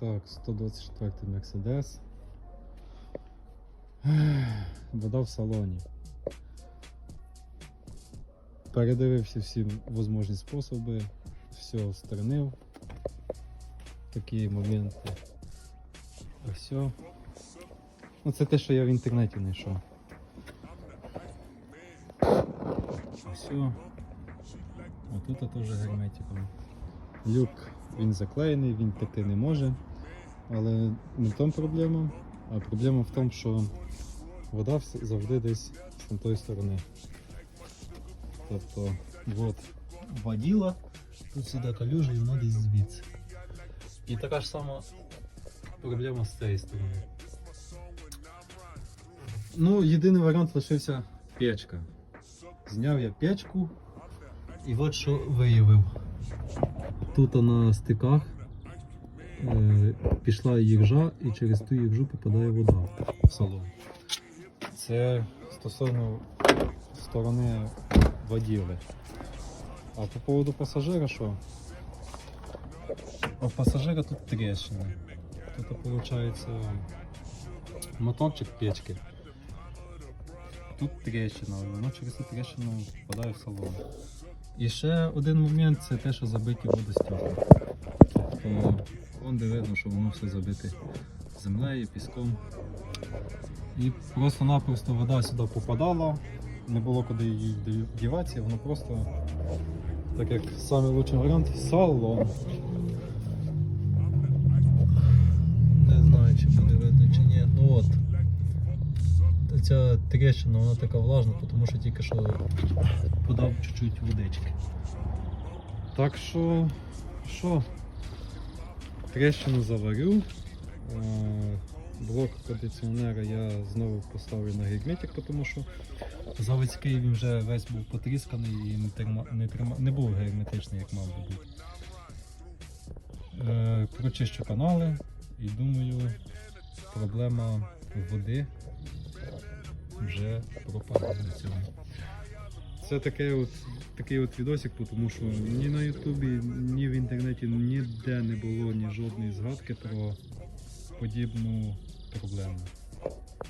Так, 124 Мерседес. Вода в салоні. Передивився всі можливі способи, все устранив. Такі моменти. Ось. Ну, це те, що я в інтернеті знайшов. Ось. Отут теж герметиком. Люк він заклеєний, він текти не може. Але не в тому проблема, а проблема в тому, що вода завжди десь з тої сторони. Тобто, от воділа, тут сюди калюжа і вона десь звідси. І така ж сама проблема з цієї сторони. Ну, єдиний варіант лишився печка. Зняв я печку і от що виявив. Тут на стиках пішла їржа і через ту їржу попадає вода в салон. Це стосовно сторони воділи. А по поводу пасажира що? У пасажира тут тріщина. Тут виходить моторчик печки. Тут тріщина, воно через цю тріщину впадає в салон. І ще один момент це те, що забиті водостікли. Тобто вон де видно, що воно все забите землею, піском. І просто-напросто вода сюди попадала, не було куди її дів- діватися, воно просто, так як найкращий варіант, салон. Не знаю, чи буде видно чи ні. Ну от. Ця тріщина, вона така влажна, тому що тільки що подав чуть-чуть водички. Так що, що? Трещину заварю. Е, Блок кондиціонера я знову поставлю на герметик, тому що заводський він вже весь був потрісканий і не, трима, не, трима, не був герметичний, як мав би бути. Е, Прочищу канали і думаю, проблема води вже пропала на цьому. Це таке от, такий от відосик, тому що ні на Ютубі, ні в інтернеті ніде не було ні жодної згадки про подібну проблему.